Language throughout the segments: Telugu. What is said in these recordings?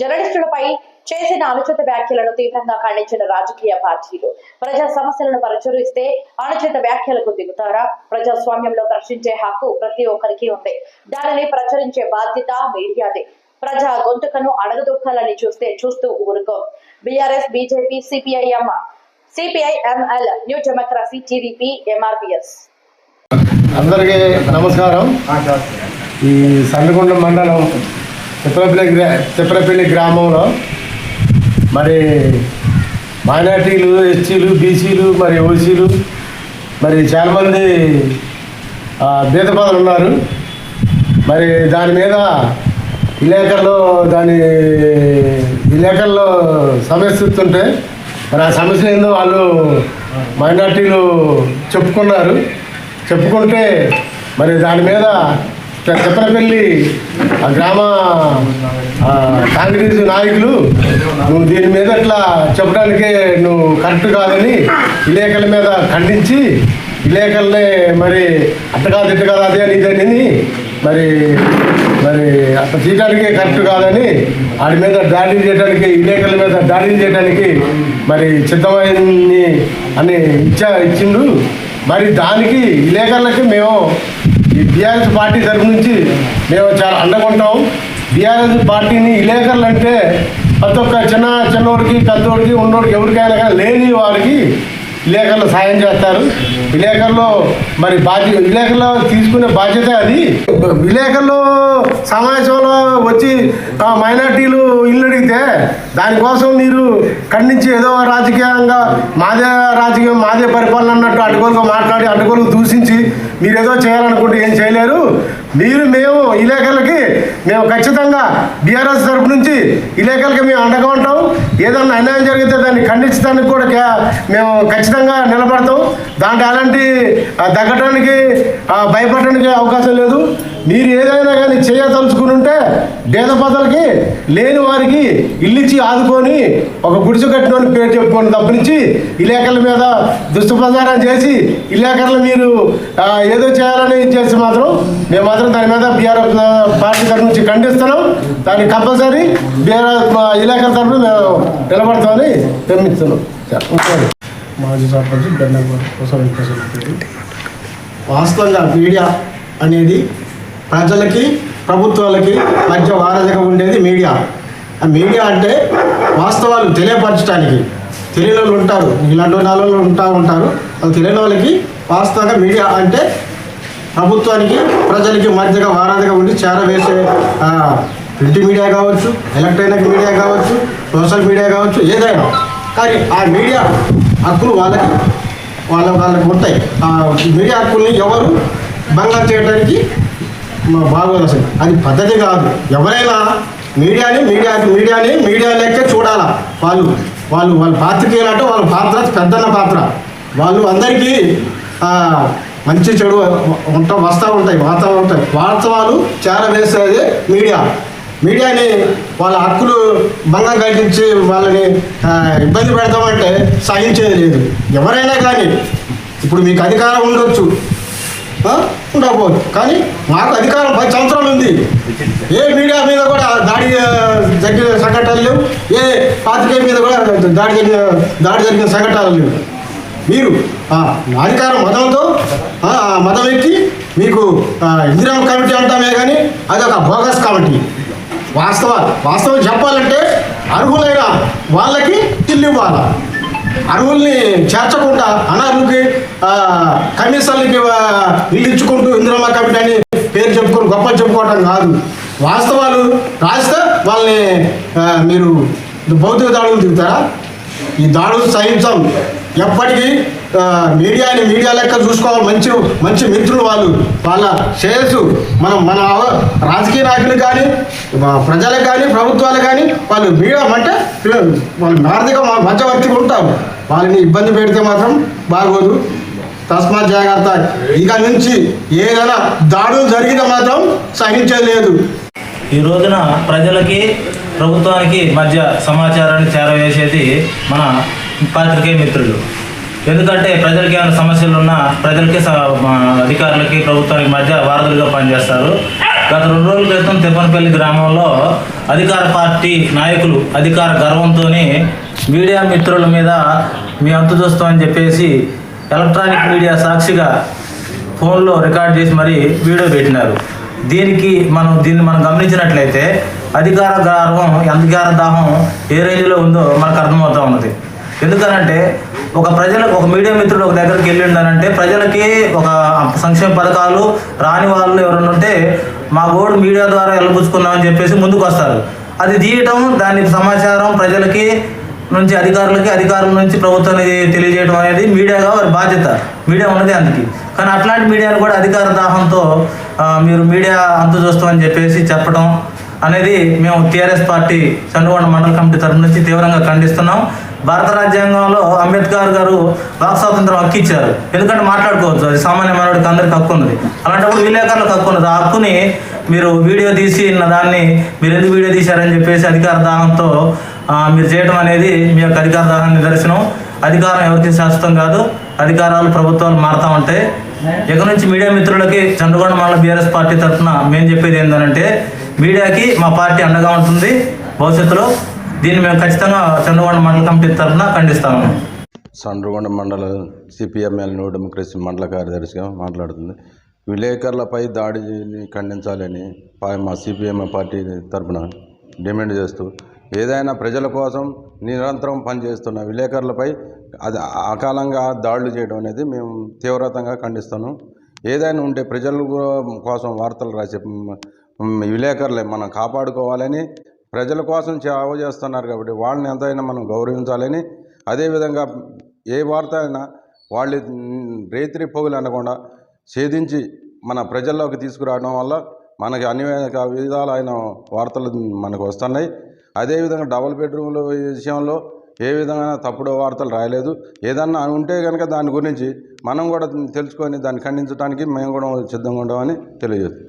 జర్నలిస్టులపై చేసిన అనుచిత వ్యాఖ్యలను తీవ్రంగా ఖండించిన రాజకీయ పార్టీలు ప్రజా సమస్యలను పరిచరిస్తే అనుచిత వ్యాఖ్యలకు దిగుతారా? ప్రజాస్వామ్యంలో ప్రశ్నించే హక్కు ప్రతి ఒక్కరికి ఉంది. దానిని ప్రచురించే బాధ్యత మీడియాదే. ప్రజా గొంతుకను అడగదొక్కాలని చూస్తే చూస్తూ ఊరుకో. BRS BJP CPIM CPI ML New Democracy TDP MRPS అందరికీ నమస్కారం. ఈ సండకొండ మండలం తిప్పలపల్లి గ్రా తిప్పలపల్లి గ్రామంలో మరి మైనార్టీలు ఎస్సీలు బీసీలు మరి ఓసీలు మరి చాలామంది ఆ, ఉన్నారు. మరి దాని మీద విలేకరులు దాని విలేకరులో సమస్య మరి ఆ సమస్య ఏందో వాళ్ళు మైనార్టీలు చెప్పుకున్నారు. చెప్పుకుంటే మరి దాని మీద చెప్పనపల్లి ఆ గ్రామ కాంగ్రెస్ నాయకులు నువ్వు దీని మీద ఇట్లా చెప్పడానికే నువ్వు కరెక్ట్ కాదని విలేకరుల మీద ఖండించి విలేకరులే మరి అట్ట కాదు ఇట్ట కాదు అదే అని ఇదని మరి మరి అట్లా చేయడానికి కరెక్ట్ కాదని వాడి మీద దాడి చేయడానికి విలేకరుల మీద దాడి చేయడానికి మరి సిద్ధమైంది అని ఇచ్చా ఇచ్చిండు. మరి దానికి విలేకరులకి మేము ఈ బీఆర్ఎస్ పార్టీ తరఫు నుంచి మేము చాలా అండగుంటాం. బీఆర్ఎస్ పార్టీని ఇలేకర్లు అంటే ప్రతి ఒక్క చిన్న చిన్నోడికి పెద్దోడికి ఉన్నోడికి ఎవరికైనా కానీ లేని వారికి విలేకరులు సాయం చేస్తారు. విలేకరులు మరి బాధ్యత విలేకరులు తీసుకునే బాధ్యత అది. విలేకరులు సమావేశంలో వచ్చి మైనార్టీలు ఇల్లు అడిగితే దానికోసం మీరు ఖండించి ఏదో రాజకీయంగా మాదే రాజకీయం మాదే పరిపాలన అన్నట్టు అడ్డుకోలుగా మాట్లాడి అడ్డుకోలుగా దూషించి మీరు ఏదో చేయాలనుకుంటే ఏం చేయలేరు. మీరు మేము విలేకరులకి మేము ఖచ్చితంగా బీఆర్ఎస్ తరపు నుంచి విలేకరులకి మేము అండగా ఉంటాం. ఏదన్నా అన్యాయం జరిగితే దాన్ని ఖండించడానికి కూడా మేము ఖచ్చితంగా నిలబడతాం. దాంట్లో అలాంటి దగ్గటానికి భయపడటానికి అవకాశం లేదు. మీరు ఏదైనా కానీ చేయదలుచుకుని ఉంటే పేదపదలకి లేని వారికి ఇల్లిచ్చి ఆదుకొని ఒక గుడిసె కట్టుకొని పేరు చెప్పుకొని తప్పనించి విలేకరుల మీద దుష్టప్రచారం చేసి విలేకరులు మీరు ఏదో చేయాలని చేసి మాత్రం మేము మాత్రం దాని మీద బీఆర్ఎఫ్ పార్టీ తరఫు నుంచి ఖండిస్తున్నాం. దాన్ని కంపల్సరీ బీఆర్ఎఫ్ విలేకరుల తరఫున మేము నిలబడతామని నిర్మిస్తున్నాం మాజీ సర్పంచ్ వాస్తవంగా మీడియా అనేది ప్రజలకి ప్రభుత్వాలకి మధ్య వారధిగా ఉండేది మీడియా. ఆ మీడియా అంటే వాస్తవాలు తెలియపరచడానికి. తెలియని వాళ్ళు ఉంటారు ఇలాంటి నాలుగు ఉంటా ఉంటారు. అది తెలియని వాళ్ళకి వాస్తవంగా మీడియా అంటే ప్రభుత్వానికి ప్రజలకి మధ్యగా వారధిగా ఉండి చేరవేసే ప్రింట్ మీడియా కావచ్చు ఎలక్ట్రానిక్ మీడియా కావచ్చు సోషల్ మీడియా కావచ్చు ఏదైనా. కానీ ఆ మీడియా హక్కులు వాళ్ళకి వాళ్ళ వాళ్ళకి ఉంటాయి. ఆ మీడియా హక్కుల్ని ఎవరు భంగం చేయడానికి బాగోదు అది పద్ధతి కాదు. ఎవరైనా మీడియాని మీడియా మీడియాని మీడియా లెక్క చూడాలా. వాళ్ళు వాళ్ళు వాళ్ళ పాత్రకి వాళ్ళ పాత్ర పెద్దన్న పాత్ర. వాళ్ళు అందరికీ మంచి చెడు ఉంటా వస్తూ ఉంటాయి వార్త ఉంటాయి. వాస్తవాలు చాలా మీడియా. మీడియాని వాళ్ళ హక్కులు భంగం కలిగించి వాళ్ళని ఇబ్బంది పెడతామంటే సహించేది లేదు. ఎవరైనా కానీ ఇప్పుడు మీకు అధికారం ఉండొచ్చు. ఉండకపోవచ్చు. కానీ మాకు అధికారం పది సంవత్సరాలు ఉంది. ఏ మీడియా మీద కూడా దాడి జరిగిన సంఘటనలు లేవు. ఏ పాత్రికేయ మీద కూడా దాడి జరిగిన దాడి జరిగిన సంఘటనలు లేవు. మీరు అధికార మతంతో ఆ, మతం ఎక్కి మీకు ఆ, ఇందిరా కమిటీ అంటామే కానీ అది ఒక బోగస్ కమిటీ. వాస్తవ వాస్తవం చెప్పాలంటే అర్హులైన వాళ్ళకి ఇల్లు ఇవ్వాలి. అర్హుల్ని చేర్చకుండా అనర్హులకి కమిషన్లకి ఆ, ఇల్లు ఇచ్చుకుంటూ ఇందిరమ్మ కమిటీ అని పేరు చెప్పుకొని గొప్ప చెప్పుకోవటం కాదు. వాస్తవాలు రాస్తే వాళ్ళని మీరు భౌతిక దాడులు దిగుతారా ఈ దాడులు సహించం. ఎప్పటికీ మీడియాని మీడియా లెక్క చూసుకోవాలి. మంచి మంచి మిత్రులు వాళ్ళు. వాళ్ళ శ్రేయస్సు మనం మన రాజకీయ నాయకులు కానీ ప్రజలకు కానీ ప్రభుత్వాలు కానీ వాళ్ళు మీడియా అంటే వాళ్ళు ఆర్థిక మధ్యవర్తిగా ఉంటారు. వాళ్ళని ఇబ్బంది పెడితే మాత్రం బాగోదు. తస్మాత్ జాగ్రత్త. ఇక నుంచి ఏదైనా దాడులు జరిగితే మాత్రం సహించలేదు ఈ రోజున ప్రజలకి ప్రభుత్వానికి మధ్య సమాచారాన్ని చేరవేసేది మన పాత్రికేయ మిత్రులు. ఎందుకంటే ప్రజలకి ఏమైనా సమస్యలు ఉన్నా ప్రజలకి స- అధికారులకి ప్రభుత్వానికి మధ్య వారధులుగా పనిచేస్తారు. గత రెండు రోజుల క్రితం తిప్పనపల్లి గ్రామంలో అధికార పార్టీ నాయకులు అధికార గర్వంతో మీడియా మిత్రుల మీద మీ అంతు చూస్తామని చెప్పేసి ఎలక్ట్రానిక్ మీడియా సాక్షిగా ఫోన్లో రికార్డ్ చేసి మరీ వీడియో పెట్టినారు. దీనికి మనం దీన్ని మనం గమనించినట్లయితే అధికార గర్వం అధికార దాహం ఏ రేంజ్లో ఉందో మనకు అర్థమవుతూ ఉన్నది. ఎందుకనంటే ఒక ప్రజలకు ఒక మీడియా మిత్రుడు ఒక దగ్గరికి వెళ్ళిండనంటే ప్రజలకి ఒక సంక్షేమ పథకాలు రాని వాళ్ళు ఎవరైనా ఉంటే మా గోడు మీడియా ద్వారా వెళ్ళబుచ్చుకుందామని చెప్పేసి ముందుకు వస్తారు అది తీయటం దాని సమాచారం ప్రజలకి నుంచి అధికారులకి అధికారుల నుంచి ప్రభుత్వానికి తెలియజేయడం అనేది మీడియాగా వారి బాధ్యత. మీడియా ఉన్నది అందుకే. కానీ అట్లాంటి మీడియాను కూడా అధికార దాహంతో మీరు మీడియా అంత చూస్తామని చెప్పేసి చెప్పడం అనేది మేము టీఆర్ఎస్ పార్టీ చంద్రగొండ మండల కమిటీ తరఫు నుంచి తీవ్రంగా ఖండిస్తున్నాం. భారత రాజ్యాంగంలో అంబేద్కర్ గారు వాక్ స్వాతంత్రం హక్కు ఇచ్చారు. ఎందుకంటే మాట్లాడుకోవచ్చు అది సామాన్య మానవుడికి అందరికి హక్కు ఉంది అలాంటప్పుడు విలేకరులకు హక్కు ఉన్నది. ఆ హక్కుని మీరు వీడియో తీసి దాన్ని మీరు ఎందుకు వీడియో తీశారని చెప్పేసి అధికార దాహంతో మీరు చేయడం అనేది మీ యొక్క అధికార దాహం నిదర్శనం. అధికారం ఎవరికి శాశ్వతం కాదు. అధికారాలు ప్రభుత్వాలు మారుతూ ఉంటాయి ఇక నుంచి మీడియా మిత్రులకి చంద్రగొండ మండల బీఆర్ఎస్ పార్టీ తరఫున మేము చెప్పేది ఏంటంటే మీడియాకి మా పార్టీ అండగా ఉంటుంది భవిష్యత్తులో దీన్ని మేము ఖచ్చితంగా చంద్రగొండ మండల కమిటీ తరఫున ఖండిస్తాము. చంద్రగొండ మండల సిపిఎంఎల్ న్యూ డెమోక్రసీ మండల కార్యదర్శిగా మాట్లాడుతుంది. విలేకరులపై దాడిని ఖండించాలని మా సిపిఎం పార్టీ తరపున డిమాండ్ చేస్తూ ఏదైనా ప్రజల కోసం నిరంతరం పనిచేస్తున్న విలేకరులపై అది అకాలంగా దాడులు చేయడం అనేది మేము తీవ్రతంగా ఖండిస్తాను ఏదైనా ఉంటే ప్రజల కోసం వార్తలు రాసే విలేకరులే మనం కాపాడుకోవాలని ప్రజల కోసం సేవ చేస్తున్నారు కాబట్టి వాళ్ళని ఎంతైనా మనం గౌరవించాలని అదేవిధంగా ఏ వార్త అయినా వాళ్ళు రేత్రి పొగులు అనకుండా ఛేదించి మన ప్రజల్లోకి తీసుకురావడం వల్ల మనకి అన్ని విధాలైన వార్తలు మనకు వస్తున్నాయి. అదేవిధంగా డబుల్ బెడ్రూమ్ల విషయంలో ఏ విధమైన తప్పుడు వార్తలు రాయలేదు. ఏదన్నా ఉంటే కనుక దాని గురించి మనం కూడా తెలుసుకొని దాన్ని ఖండించడానికి మేము కూడా సిద్ధంగా ఉండమని తెలియజేస్తాం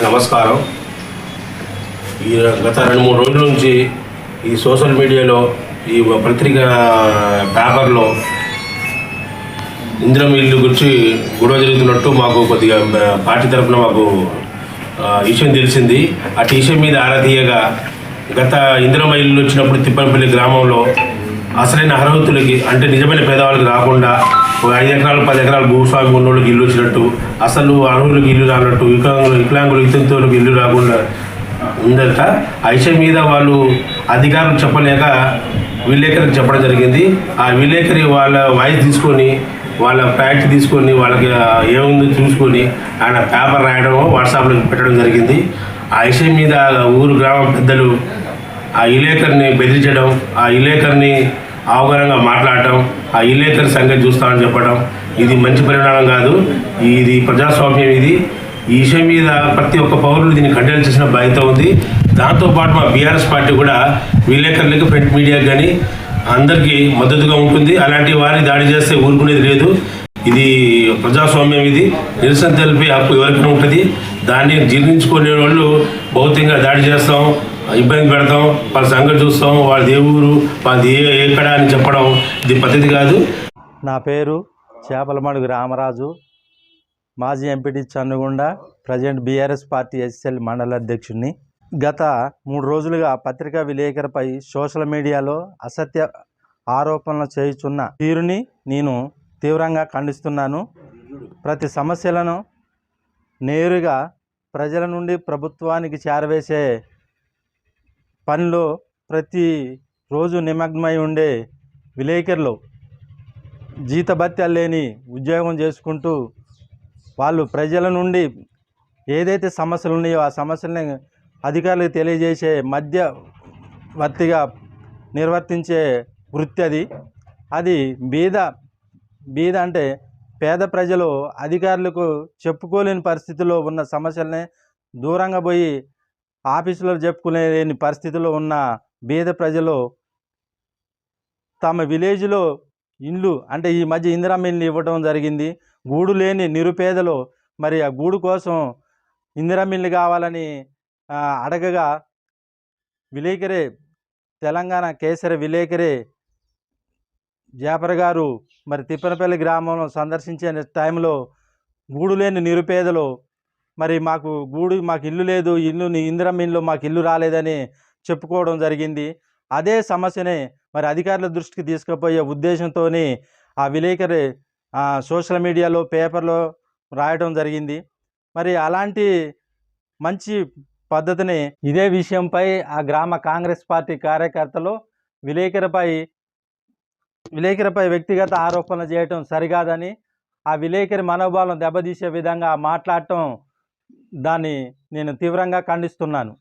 నమస్కారం. ఈ గత రెండు మూడు రోజుల నుంచి ఈ సోషల్ మీడియాలో ఈ పత్రిక పేపర్లో ఇందిరం ఇల్లు గురించి గొడవ జరుగుతున్నట్టు మాకు కొద్దిగా పార్టీ తరఫున మాకు విషయం తెలిసింది. అటు విషయం మీద ఆరా తీయగా గత ఇందిరమ్మ ఇల్లు వచ్చినప్పుడు తిప్పనపల్లి గ్రామంలో అసలైన అర్హతులకి అంటే నిజమైన పేదవాళ్ళకి రాకుండా ఐదు ఎకరాలు పది ఎకరాలు భూస్వామి ఉన్నోళ్ళకి ఇల్లు వచ్చినట్టు అసలు అర్హులకు ఇల్లు రానట్టు వికలాంగులు వికలాంగులు ఇతంతులకు ఇల్లు రాకుండా ఉందట. ఆ మీద వాళ్ళు అధికారులు చెప్పలేక విలేకరికి చెప్పడం జరిగింది. ఆ విలేకరి వాళ్ళ వాయిస్ తీసుకొని వాళ్ళ ఫ్యాక్ట్ తీసుకొని వాళ్ళకి ఏముందో చూసుకొని ఆయన పేపర్ రాయడం వాట్సాప్లో పెట్టడం జరిగింది. ఆ విషయం మీద ఊరు గ్రామ పెద్దలు ఆ విలేకరిని బెదిరించడం ఆ విలేకరిని అవగాహనగా మాట్లాడటం ఆ విలేకరి సంగతి చూస్తామని చెప్పడం ఇది మంచి పరిణామం కాదు. ఇది ప్రజాస్వామ్యం ఇది. ఈ విషయం మీద ప్రతి ఒక్క పౌరులు దీన్ని కండెల్ చేసిన బాధ్యత ఉంది. దాంతోపాటు మా బీఆర్ఎస్ పార్టీ కూడా విలేకరులకు ప్రింట్ మీడియాకి కానీ అందరికీ మద్దతుగా ఉంటుంది. అలాంటి వారిని దాడి చేస్తే ఊరుకునేది లేదు. ఇది ప్రజాస్వామ్యం ఇది. నిరసన తెలిపే హక్కు ఎవరికైనా ఉంటుంది. దాన్ని జీర్ణించుకునే వాళ్ళు భౌతికంగా దాడి చేస్తాం. ఇబ్బంది పెడతాం వాళ్ళ సంగతి చూస్తాం వాళ్ళ దేవురు వాళ్ళది ఏ ఎక్కడ అని చెప్పడం ఇది పద్ధతి కాదు. నా పేరు చేపలమడుగు రామరాజు. మాజీ MPT Channugunda present BRS party SL మండల అధ్యక్షుడిని. గత మూడు రోజులుగా పత్రికా విలేకరుపై సోషల్ మీడియాలో అసత్య ఆరోపణలు చేయుచున్న తీరుని నేను తీవ్రంగా ఖండిస్తున్నాను. ప్రతి సమస్యలను నేరుగా ప్రజల నుండి ప్రభుత్వానికి చేరవేసే పనిలో ప్రతి రోజు నిమగ్నమై ఉండే విలేకరులు జీతభత్యాలు లేని ఉద్యోగం చేసుకుంటూ వాళ్ళు ప్రజల నుండి ఏదైతే సమస్యలు ఉన్నాయో ఆ సమస్యల్ని అధికారులకు తెలియజేసే మధ్యవర్తిగా నిర్వర్తించే వృత్తి అది. అది బీద బీద అంటే పేద ప్రజలు అధికారులకు చెప్పుకోలేని పరిస్థితిలో ఉన్న సమస్యల్ని దూరంగా పోయి ఆఫీసులో చెప్పుకునేలేని పరిస్థితిలో ఉన్న బీద ప్రజలు తమ విలేజ్లో ఇండ్లు అంటే ఈ మధ్య ఇందిరమ్మ ఇండ్లు ఇవ్వడం జరిగింది. గూడు లేని నిరుపేదలు మరి ఆ గూడు కోసం ఇందిరమ్మ ఇల్లు కావాలని అడగగా విలేకరే తెలంగాణ కేసరి విలేకరే జాపర్ గారు మరి తిప్పనపల్లి గ్రామంలో సందర్శించే టైంలో గూడు లేని నిరుపేదలు మరి మాకు గూడు మాకు ఇల్లు లేదు. ఇల్లు ఇందిరం ఇల్లు మాకు ఇల్లు రాలేదని చెప్పుకోవడం జరిగింది. అదే సమస్యని మరి అధికారుల దృష్టికి తీసుకుపోయే ఉద్దేశంతో ఆ విలేకరి సోషల్ మీడియాలో పేపర్లో రాయడం జరిగింది. మరి అలాంటి మంచి పద్ధతిని ఇదే విషయంపై ఆ గ్రామ కాంగ్రెస్ పార్టీ కార్యకర్తలు విలేకరిపై విలేకరిపై వ్యక్తిగత ఆరోపణలు చేయటం సరికాదని ఆ విలేకరి మనోభావం దెబ్బతీసే విధంగా మాట్లాడటం దాన్ని నేను తీవ్రంగా ఖండిస్తున్నాను.